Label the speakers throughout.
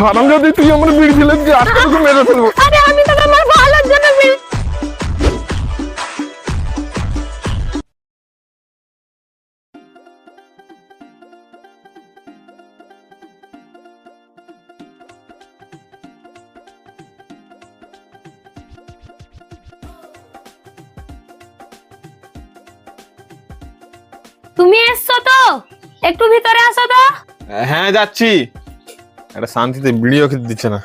Speaker 1: হারাম যদি তুই আমার বিড়ি আজকে তোকে মেরে ফেলব?
Speaker 2: আরে আমি তো তোমার ভালোর জন্য বিড়ি তুমি এসছো তো? একটু ভিতরে আসো তো।
Speaker 1: হ্যাঁ যাচ্ছি। একটা শান্তিতে বিড়িও খেতে দিচ্ছে না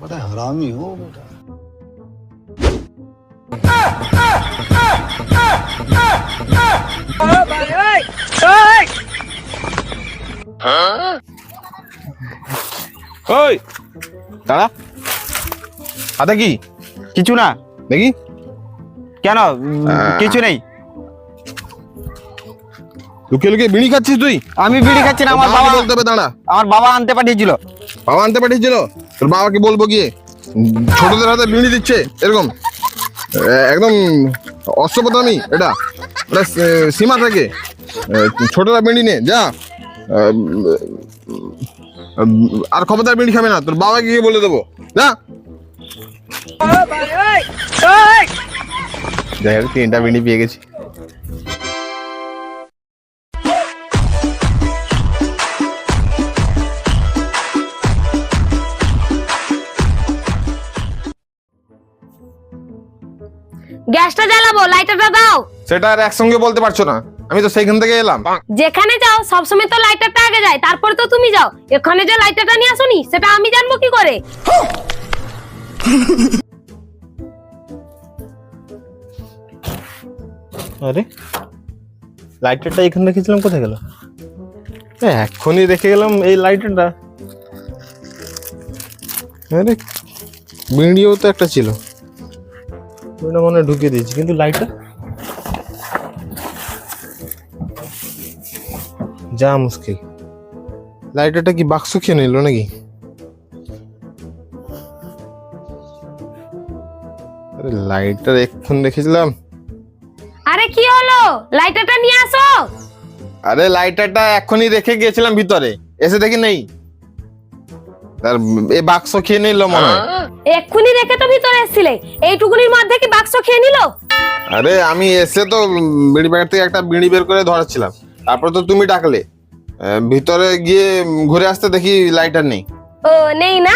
Speaker 3: बड़ा हरामी हो बेटा
Speaker 1: ওই দাঁড়া। হাতে কি?
Speaker 4: কিছু না?
Speaker 1: দেখি।
Speaker 4: কেন? কিছু নেই।
Speaker 1: লুকিয়ে লুকিয়ে বিড়ি খাচ্ছিস তুই?
Speaker 4: আমি বিড়ি খাচ্ছি না আমার বাবা
Speaker 1: বলতে হবে দাঁড়া।
Speaker 4: আমার বাবা আনতে পাঠিয়েছিল।
Speaker 1: বাবা আনতে পাঠিয়েছিল? তোর বাবাকে বলব গিয়ে। ছোটদের হাতে বিড়ি দিচ্ছে এরকম। একদম অষ্টপদামি এটা। এটা সীমা থাকে। ছোটরা বিড়ি নে যা। আর ক্ষমতার বিড়ি খাবে না তোর বাবাকে গিয়ে বলে দেবো। না? যাই হোক তিনটা বিড়ি পেয়ে গেছি।
Speaker 2: গ্যাসটা জ্বালাবো লাইটারটা দাও।
Speaker 1: সেটা আর একসঙ্গে বলতে পারছ না। আমি তো সেইখান থেকে এলাম।
Speaker 2: যেখানে যাও সবসময় তো লাইটারটা আগে যায় তারপরে তো তুমি যাও। এখানে যে লাইটারটা নিয়ে আসোনি সেটা আমি জানব কি করে?
Speaker 1: আরে লাইটারটা এখানে রেখেছিলাম কোথায় গেল? এখনই রেখে গেলাম এই লাইটারটা আরে বিড়িও তো একটা ছিল। ওটা মনে ঢুকিয়ে দিয়েছি কিন্তু লাইটার যা মুশকিল। লাইটারটা কি বাক্স খেয়ে নিল নাকি? আরে লাইটার এক্ষুন দেখেছিলাম।
Speaker 2: আরে কি হলো? লাইটারটা নিয়ে আসো।
Speaker 1: আরে লাইটারটা এখনই রেখে গিয়েছিলাম ভিতরে। এসে দেখি নেই। আর এই বাক্স খেয়ে নিল মনে হয়।
Speaker 2: এক্ষুনি রেখে তো ভিতরে এসেছিলে। এইটুকুনির মধ্যে কি বাক্স খেয়ে নিল?
Speaker 1: আরে আমি এসে তো বিড়ি প্যাকেট থেকে একটা বিড়ি বের করে ধরাচ্ছিলাম। তারপর তো তুমি ডাকলে। ভিতরে গিয়ে ঘুরে আসতে দেখি লাইটার নেই।
Speaker 2: ও নেই না?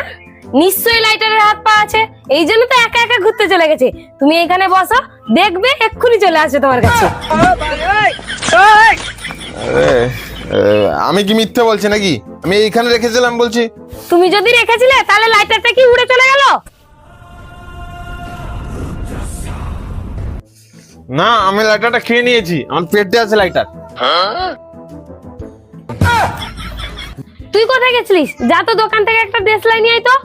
Speaker 2: নিশ্চয়ই লাইটারের হাত পা আছে। এই জন্য তো একা একা ঘুরতে চলে গেছে। তুমি এখানে বসো দেখবে এক্ষুনি চলে আসবে তোমার কাছে।
Speaker 1: আমি কি মিথ্যে বলছি নাকি? আমি এইখানে রেখেছিলাম বলছি।
Speaker 2: তুমি যদি রেখেছিলে তাহলে লাইটারটা কি উড়ে চলে গেল?
Speaker 1: না আমি লাইটারটা খেয়ে নিয়েছি। আমার পেটে আছে লাইটার
Speaker 2: তুই কোথায় গেছিলিস? যা তো দোকান থেকে একটা দেশলাই নিয়ে আয় তো।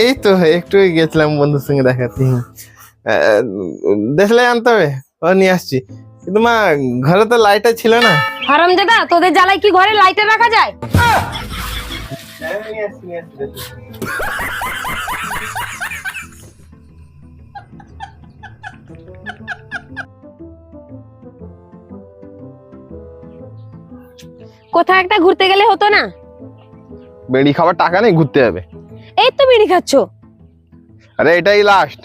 Speaker 1: এই তো একটু গেছিলাম বন্ধুর সঙ্গে দেখাতে। দেখলে আনতে হবে? ও নিয়ে আসছি। কিন্তু মা ঘরে তো লাইটার ছিল না।
Speaker 2: হারামজাদা তোদের জ্বালায় কি ঘরে লাইটার রাখা যায়? কোথাও একটা ঘুরতে গেলে হতো না।
Speaker 1: বেড়ি খাবার টাকা নেই ঘুরতে যাবে।
Speaker 2: এই তো বেড়ি খাচ্ছ।
Speaker 1: আরে এটাই লাস্ট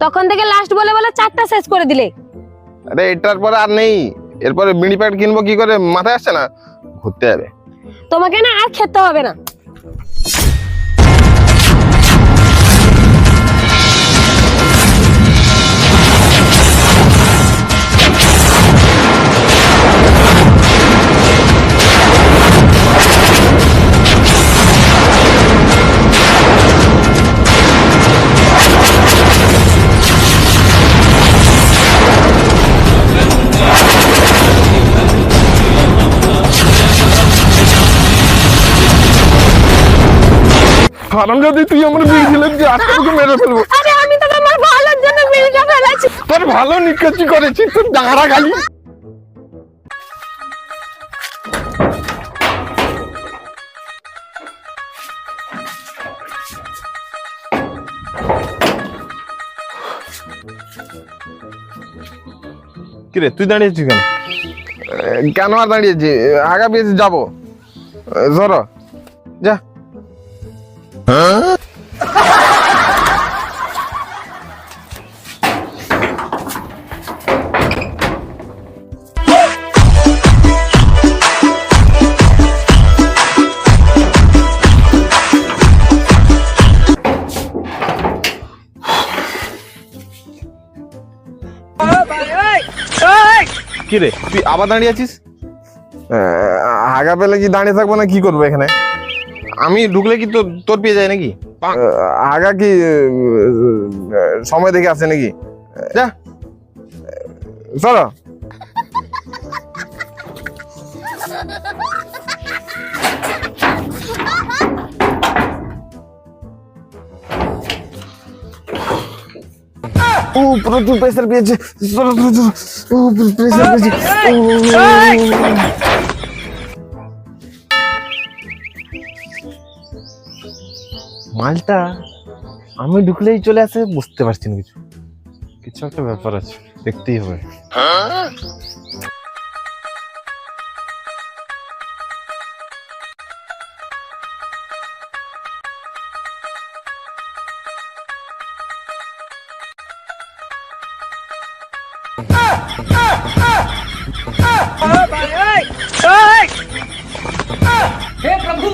Speaker 2: তখন থেকে লাস্ট বলে বলে চারটা শেষ করে দিলে।
Speaker 1: আরে এটার পরে আর নেই। এরপরে বিড়ি প্যাকেট কিনবো কি করে? মাথায় আসছে না ঘুরতে যাবে।
Speaker 2: তোমাকে না আর খেতে হবে না।
Speaker 1: যদি তুই আমার যে আজকে তোকে মেরে ফেলব।
Speaker 2: আরে আমি তো ভালোর জন্য ফেলেছি।
Speaker 1: তোর ভালো নিকাচি করেছি তোর ডাঙরা খালি
Speaker 5: কিরে তুই দাঁড়িয়েছিস কেন?
Speaker 1: কেন আর দাঁড়িয়েছি আগা পেয়েছি যাব। ধরো। যা।
Speaker 5: কিরে তুই আবার দাঁড়িয়ে আছিস?
Speaker 1: আগা পেলে কি দাঁড়িয়ে থাকব না? কি করব এখানে?
Speaker 5: আমি ঢুকলে কি তোর পেয়ে যায় নাকি?
Speaker 1: আগা কি সময় দেখে আসে নাকি? যা। চলো। ও প্রচুর প্রেসার পেয়েছে। চলো প্রেসার পেয়েছে।
Speaker 5: মালটা আমি ঢুকলেই চলে আসে বুঝতে পারছি না কিছু কিছু একটা ব্যাপার আছে দেখতেই হবে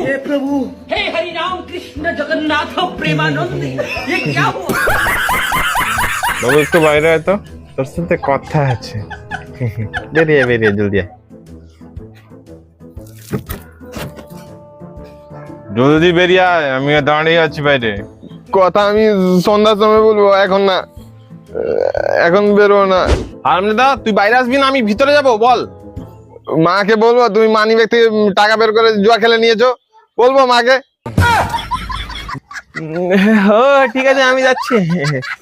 Speaker 6: हे हरि राम कृष्ण जगन्नाथ प्रेमानंद ये क्या हुआ
Speaker 5: বাবু একটু বাইরে আয় তো তোর সাথে কথা আছে বেরিয়ে বেরিয়ে জলদি আয় জলদি বেরিয়ে আয় আমি দাঁড়িয়ে আছি বাইরে
Speaker 1: কথা আমি সন্ধ্যার সময় বলবো এখন না এখন বেরো না
Speaker 5: দা তুই বাইরে আসবি না আমি ভিতরে যাব বল
Speaker 1: মাকে বলবো তুমি মানি ব্যাগ থেকে টাকা বের করে জুয়া খেলে নিয়েছো বলবো মাকে
Speaker 5: ও ঠিক আছে আমি যাচ্ছি।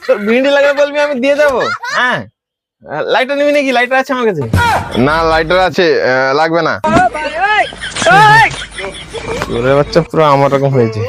Speaker 5: তোর ভিন্ডি লাগবে বলবি আমি দিয়ে দেবো হ্যাঁ। লাইটার নিবি নাকি? লাইটার আছে আমার কাছে?
Speaker 1: না লাইটার আছে লাগবে না।
Speaker 5: বাচ্চা পুরো আমার রকম হয়েছে।